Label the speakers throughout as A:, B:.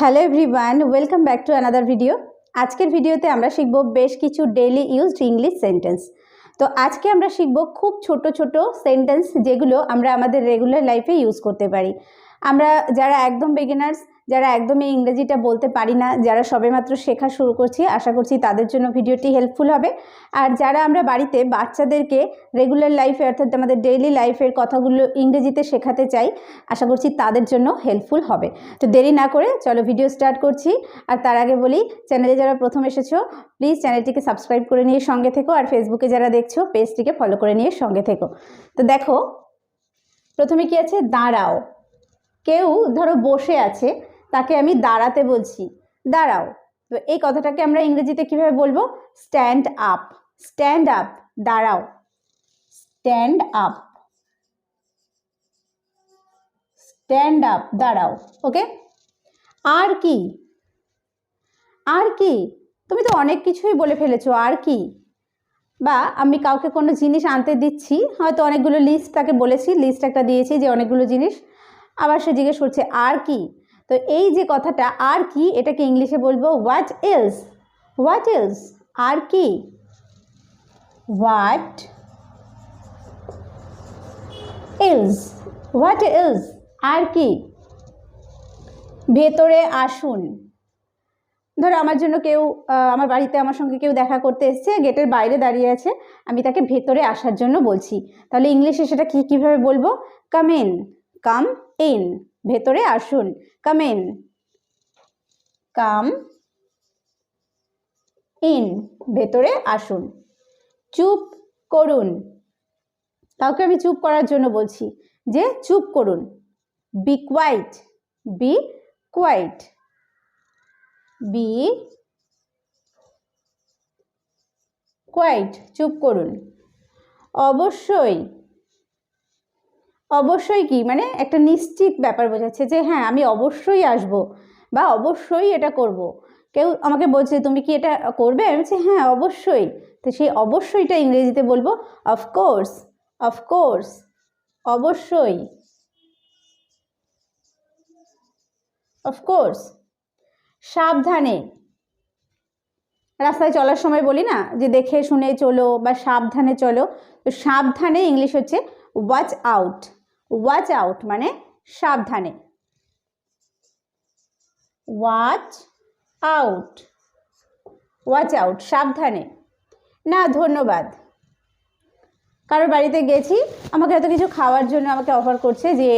A: Hello everyone welcome back to another video আজকের ভিডিওতে আমরা শিখব বেশ কিছু ডেইলি ইউজড ইংলিশ সেন্টেন্স তো আজকে আমরা শিখব খুব ছোট ছোট সেন্টেন্স যেগুলো আমরা আমাদের রেগুলার লাইফে ইউজ করতে পারি। আমরা যারা একদম বিগিনার্স যারা একদমই ইংরেজিটা বলতে পারি না, যারা সবেমাত্র শেখা শুরু করছি, আশা করছি তাদের জন্য ভিডিওটি হেল্পফুল হবে। আর যারা আমরা বাড়িতে বাচ্চাদেরকে রেগুলার লাইফে অর্থাৎ আমাদের ডেইলি লাইফের কথাগুলো ইংরেজিতে শেখাতে চাই, আশা করছি তাদের জন্য হেল্পফুল হবে। তো দেরি না করে চলো ভিডিও স্টার্ট করছি। আর তার আগে বলি চ্যানেলে যারা প্রথম এসেছ প্লিজ চ্যানেলটিকে সাবস্ক্রাইব করে নিয়ে সঙ্গে থেকো। আর ফেসবুকে যারা দেখছ পেজটিকে ফলো করে নিয়ে সঙ্গে থেকো। তো দেখো, প্রথমে কি আছে? দাঁড়াও। কেউ ধরো বসে আছে তাকে আমি দাঁড়াতে বলছি। দাঁড়াও। তো এই কথাটাকে আমরা ইংরেজিতে কীভাবে বলব? স্ট্যান্ড আপ স্ট্যান্ড আপ দাঁড়াও। স্ট্যান্ড আপ স্ট্যান্ড আপ দাঁড়াও। ওকে আর কি? আর কি? তুমি তো অনেক কিছুই বলে ফেলেছো। আর কি? বা আমি কাউকে কোনো জিনিস আনতে দিচ্ছি, হয়তো অনেকগুলো লিস্ট তাকে বলেছি লিস্ট একটা দিয়েছি যে অনেকগুলো জিনিস। আবার সে জিজ্ঞেস করছে, আর কি? তো এই যে কথাটা, আর কি, এটাকে ইংলিশে বলব হোয়াট ইলস হোয়াট ইলস আর কি? হোয়াট ইলস হোয়াট ইলস আর কি? ভেতরে আসুন। ধরো আমার জন্য কেউ আমার বাড়িতে আমার সঙ্গে কেউ দেখা করতে এসছে, গেটের বাইরে দাঁড়িয়ে আছে, আমি তাকে ভেতরে আসার জন্য বলছি। তাহলে ইংলিশে সেটা কী, কীভাবে বলব? কাম ইন কাম ইন ভেতরে আসুন। কাম ইন কাম ইন ভেতরে আসুন। চুপ করুন। কাউকে আমি চুপ করার জন্য বলছি যে চুপ করুন। Be quiet be quiet be quiet চুপ করুন। অবশ্যই অবশ্যই কি? মানে একটা নিশ্চিত ব্যাপার বোঝাচ্ছে যে হ্যাঁ আমি অবশ্যই আসব বা অবশ্যই এটা করব। কেউ আমাকে বলছে, তুমি কি এটা করবে? আমি বলছি হ্যাঁ অবশ্যই। তো সেই অবশ্যইটা ইংরেজিতে বলব অফকোর্স অফকোর্স অবশ্যই। অফকোর্স সাবধানে। রাস্তায় চলার সময় বলি না যে, দেখে, শুনে চলো বা সাবধানে চলো। তো সাবধানে ইংলিশ হচ্ছে ওয়াচ আউট ওয়াচ আউট মানে সাবধানে। ওয়াচ আউট ওয়াচ আউট সাবধানে। না, ধন্যবাদ। কারোর বাড়িতে গেছি, আমাকে হয়তো কিছু খাওয়ার জন্য আমাকে অফার করছে যে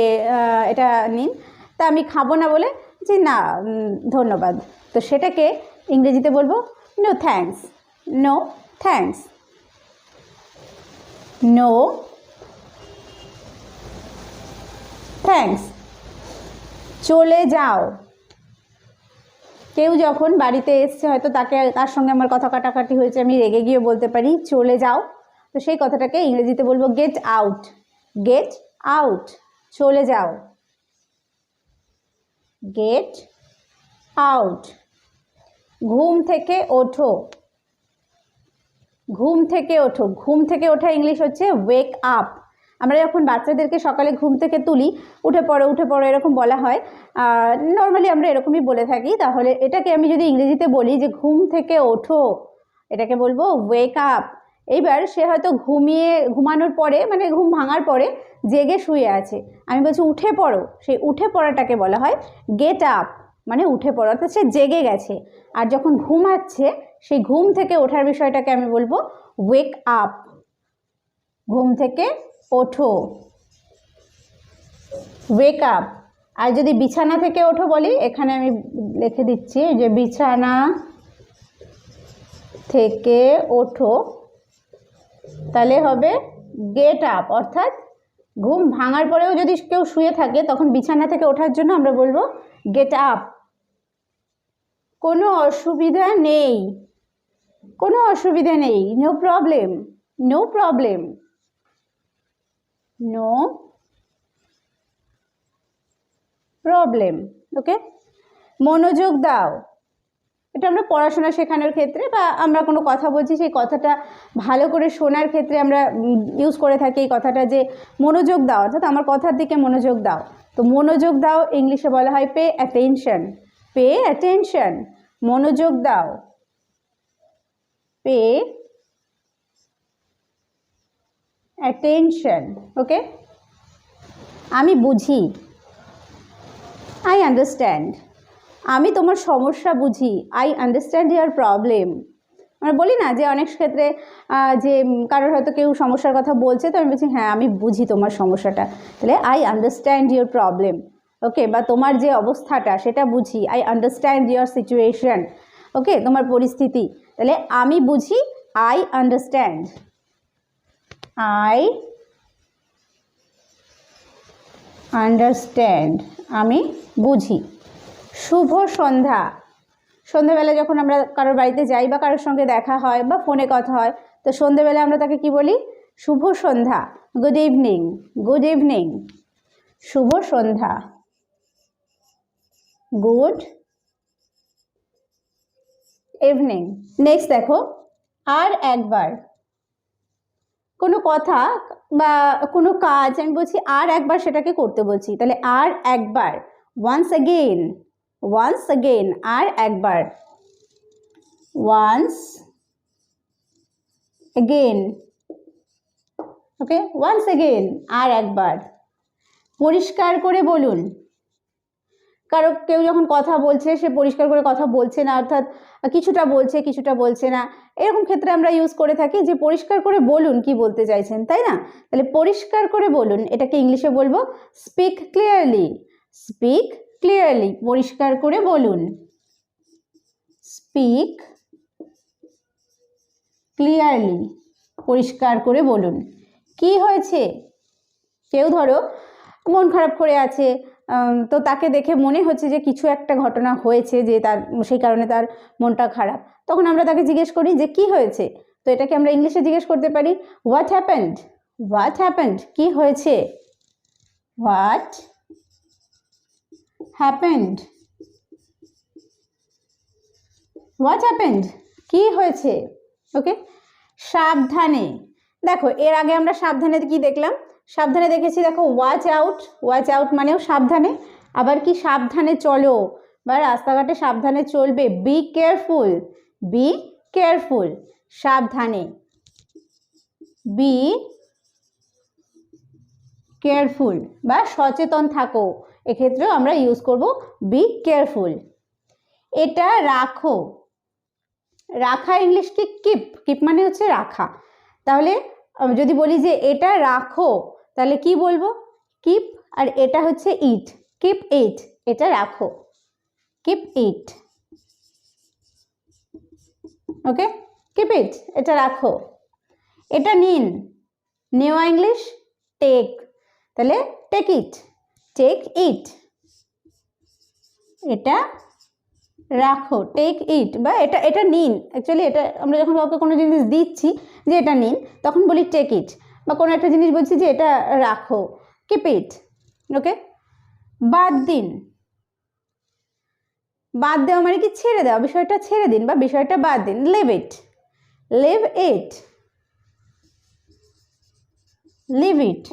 A: এটা নিন। তা আমি খাব না বলে, যে না ধন্যবাদ। তো সেটাকে ইংরেজিতে বলব no thanks no thanks no thanks চলে যাও। কেউ যখন বাড়িতে এসছে, হয়তো তাকে, তার সঙ্গে আমার কথা কাটাকাটি হয়েছে, আমি রেগে গিয়ে বলতে পারি, চলে যাও। তো সেই কথাটাকে ইংরেজিতে বলব গেট আউট গেট আউট চলে যাও। গেট আউট ঘুম থেকে ওঠো। ঘুম থেকে ওঠো, ঘুম থেকে ওঠা ইংলিশ হচ্ছে ওয়েক আপ আমরা যখন বাচ্চাদেরকে সকালে ঘুম থেকে তুলি, উঠে পড়ো উঠে পড়ো এরকম বলা হয়। নর্মালি আমরা এরকমই বলে থাকি। তাহলে এটাকে আমি যদি ইংরেজিতে বলি যে ঘুম থেকে ওঠো, এটাকে বলব ওয়েক আপ এইবার সে হয়তো ঘুমিয়ে, ঘুমানোর পরে মানে ঘুম ভাঙার পরে জেগে শুয়ে আছে। আমি বলছি উঠে পড়ো, সেই উঠে পড়াটাকে বলা হয় গেট আপ মানে উঠে পড়ো, অর্থাৎ সে জেগে গেছে। আর যখন ঘুমাচ্ছে, সেই ঘুম থেকে ওঠার বিষয়টাকে আমি বলব ওয়েক আপ ঘুম থেকে ওঠো। ওয়েক আপ আর যদি বিছানা থেকে ওঠো বলি, এখানে আমি লিখে দিচ্ছি যে বিছানা থেকে ওঠো। তাহলে হবে গেট আপ অর্থাৎ ঘুম ভাঙার পরেও যদি কেউ শুয়ে থাকে, তখন বিছানা থেকে ওঠার জন্য আমরা বলব গেট আপ কোনো অসুবিধা নেই। কোনো অসুবিধা নেই। No problem no problem no problem okay মনোযোগ দাও। এটা আমরা পড়াশোনা শেখানোর ক্ষেত্রে বা আমরা কোনো কথা বলছি, সেই কথাটা ভালো করে শোনার ক্ষেত্রে আমরা ইউজ করে থাকি এই কথাটা যে মনোযোগ দাও, অর্থাৎ আমার কথার দিকে মনোযোগ দাও। তো মনোযোগ দাও ইংলিশে বলা হয় পে অ্যাটেনশন পে অ্যাটেনশন মনোযোগ দাও। পে অ্যাটেনশন ওকে আমি বুঝি। আই আন্ডারস্ট্যান্ড আমি তোমার সমস্যা বুঝি। আই আন্ডারস্ট্যান্ড ইয়ার প্রবলেম আমরা বলি না যে অনেক ক্ষেত্রে যে কারোর হয়তো কেউ সমস্যার কথা বলছে, তো আমি বলছি হ্যাঁ আমি বুঝি তোমার সমস্যাটা। তাহলে I understand your problem okay বা তোমার যে অবস্থাটা, সেটা বুঝি। I understand your situation okay তোমার পরিস্থিতি। তাহলে আমি বুঝি আই আন্ডারস্ট্যান্ড আই আন্ডারস্ট্যান্ড আমি বুঝি। শুভ সন্ধ্যা। সন্ধ্যেবেলা যখন আমরা কারোর বাড়িতে যাই বা কারোর সঙ্গে দেখা হয় বা ফোনে কথা হয়, তো সন্ধ্যেবেলা আমরা তাকে কি বলি? শুভ সন্ধ্যা। গুড ইভিনিং গুড ইভিনিং শুভ সন্ধ্যা। গুড ইভিনিং নেক্সট দেখো। আর একবার। কোনো কথা বা কোনো কাজ, আমি বলছি আর একবার সেটাকে করতে বলছি, তাহলে আর একবার ওয়ান্স অ্যাগেন ওয়ান্স অ্যাগেন আর একবার once again okay once again আর একবার, পরিষ্কার করে বলুন। কারও কেউ যখন কথা বলছে, সে পরিষ্কার করে কথা বলছে না, অর্থাৎ কিছুটা বলছে কিছুটা বলছে না, এরকম ক্ষেত্রে আমরা ইউজ করে থাকি যে পরিষ্কার করে বলুন কি বলতে চাইছেন, তাই না? তাহলে পরিষ্কার করে বলুন, এটাকে ইংলিশে বলব স্পিক ক্লিয়ারলি স্পিক ক্লিয়ারলি পরিষ্কার করে বলুন স্পিক ক্লিয়ারলি পরিষ্কার করে বলুন, কি হয়েছে? কেউ ধরো মন খারাপ করে আছে তো তাকে দেখে মনে হচ্ছে যে কিছু একটা ঘটনা হয়েছে যে তার, সেই কারণে তার মনটা খারাপ। তখন আমরা তাকে জিজ্ঞেস করি যে কি হয়েছে? তো এটাকে আমরা ইংলিশে জিজ্ঞেস করতে পারি হোয়াট হ্যাপেন্ড হোয়াট হ্যাপেন্ড কি হয়েছে? হোয়াট হ্যাপেন্ড হোয়াট হ্যাপেন্ড কি হয়েছে? ওকে সাবধানে। দেখো, এর আগে আমরা সাবধানে কি দেখলাম? সাবধানে দেখেছি, দেখো ওয়াচ আউট ওয়াচ আউট মানেও সাবধানে, আবার কি সাবধানে চলো, বা রাস্তাঘাটে সাবধানে চলবে বি কেয়ারফুল বি কেয়ারফুল সাবধানে বি কেয়ারফুল বা সচেতন থাকো, এক্ষেত্রেও আমরা ইউজ করব বি কেয়ারফুল এটা রাখো, রাখা ইংলিশ কি? কিপ কিপ মানে হচ্ছে রাখা, তাহলে যদি বলি যে এটা রাখো তাহলে কি বলব? কিপ আর এটা হচ্ছে ইট কিপ ইট এটা রাখো। Keep it okay keep it এটা রাখো। এটা নিন। নেওয়া ইংলিশ টেক তাহলে টেক ইট টেক ইট এটা রাখো টেক ইট বা এটা এটা নিন। অ্যাকচুয়ালি এটা আমরা যখন কাউকে কোনো জিনিস দিচ্ছি যে এটা নিন, তখন বলি টেক ইট বা কোনো একটা জিনিস বলছি যে এটা রাখো। কিপ ইট ওকে বাদ দিন। বাদ দেওয়া মানে কি ছেড়ে দেওয়া? বিষয়টা ছেড়ে দিন বা বিষয়টা বাদ দিন। Leave it leave it leave it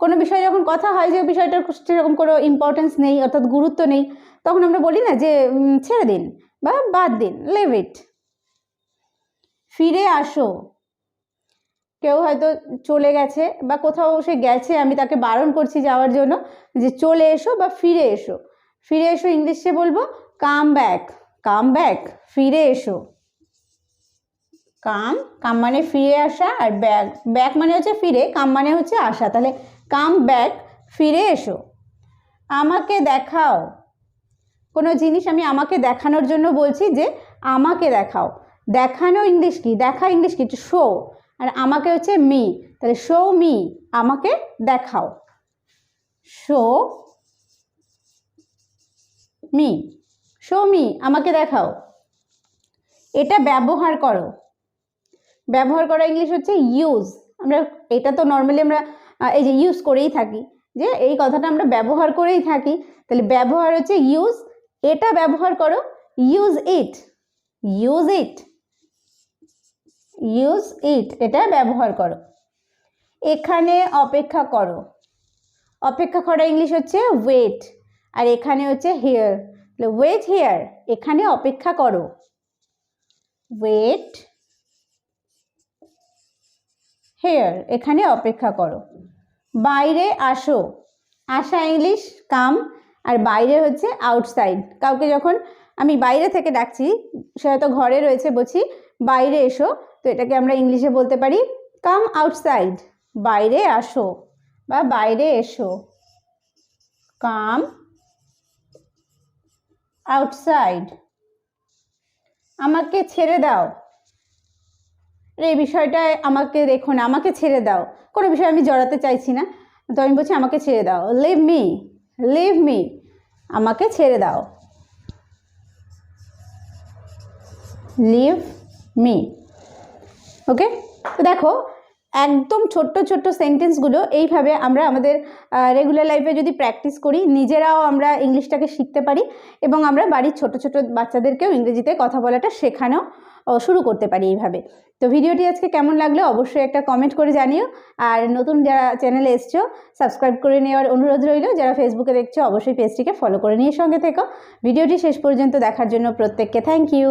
A: কোনো বিষয়ে যখন কথা হয় যে বিষয়টার সেরকম কোনো ইম্পর্টেন্স নেই, অর্থাৎ গুরুত্ব নেই, তখন আমরা বলি না যে ছেড়ে দিন বা বাদ দিন। লিভ ইট ফিরে আসো। কেউ হয়তো চলে গেছে বা কোথাও সে গেছে, আমি তাকে বারণ করছি যাওয়ার জন্য যে চলে এসো বা ফিরে এসো। ফিরে এসো ইংলিশে বলব কাম ব্যাক কাম ব্যাক ফিরে এসো। কাম কাম মানে ফিরে আসা আর ব্যাক ব্যাক মানে হচ্ছে ফিরে কাম মানে হচ্ছে আসা। তাহলে কাম ব্যাক ফিরে এসো। আমাকে দেখাও। কোনো জিনিস আমি আমাকে দেখানোর জন্য বলছি যে, আমাকে দেখাও। দেখানো ইংলিশ কি? দেখা ইংলিশ কি? শো আর আমাকে হচ্ছে মি তাহলে শো মি আমাকে দেখাও। শো মি শো মি আমাকে দেখাও। এটা ব্যবহার করো। ব্যবহার করা ইংলিশ হচ্ছে ইউজ আমরা এটা তো নর্মালি আমরা এই যে ইউজ করেই থাকি। যে এই কথাটা আমরা ব্যবহার করেই থাকি, তাহলে ব্যবহার হচ্ছে ইউজ এটা ব্যবহার করো use it use it use it এটা ব্যবহার করো। এখানে অপেক্ষা করো। অপেক্ষা করা ইংলিশ হচ্ছে ওয়েট আর এখানে হচ্ছে হেয়ার ওয়েট হেয়ার এখানে অপেক্ষা করো। ওয়েট হেয়ার এখানে অপেক্ষা করো। বাইরে আসো। আসা ইংলিশ কাম আর বাইরে হচ্ছে আউটসাইড কাউকে যখন আমি বাইরে থেকে ডাকছি, সে হয়তো ঘরে রয়েছে বলছি, বাইরে এসো। তো এটাকে আমরা ইংলিশে বলতে পারি কাম আউটসাইড বাইরে আসো বা বাইরে এসো। কাম আউটসাইড আমাকে ছেড়ে দাও। এই বিষয়টায় আমাকে দেখো না, আমাকে ছেড়ে দাও। কোনো বিষয় আমি জড়াতে চাইছি না, তো আমি বলছি আমাকে ছেড়ে দাও। লিভ মি লিভ মি আমাকে ছেড়ে দাও। Leave me okay? তো দেখো, একদম ছোট্ট ছোট্ট সেন্টেন্সগুলো এইভাবে আমরা আমাদের রেগুলার লাইফে যদি প্র্যাকটিস করি, নিজেরাও আমরা ইংলিশটাকে শিখতে পারি এবং আমরা বাড়ির ছোট ছোট বাচ্চাদেরকেও ইংরেজিতে কথা বলাটা শেখানো শুরু করতে পারি এইভাবে। তো ভিডিওটি আজকে কেমন লাগল অবশ্যই একটা কমেন্ট করে জানিও। আর নতুন যারা চ্যানেলে এসছো সাবস্ক্রাইব করে নেওয়ার অনুরোধ রইল। যারা ফেসবুকে দেখছ, অবশ্যই পেজটিকে ফলো করে নিয়ে সঙ্গে থেকো। ভিডিওটি শেষ পর্যন্ত দেখার জন্য প্রত্যেককে থ্যাংক ইউ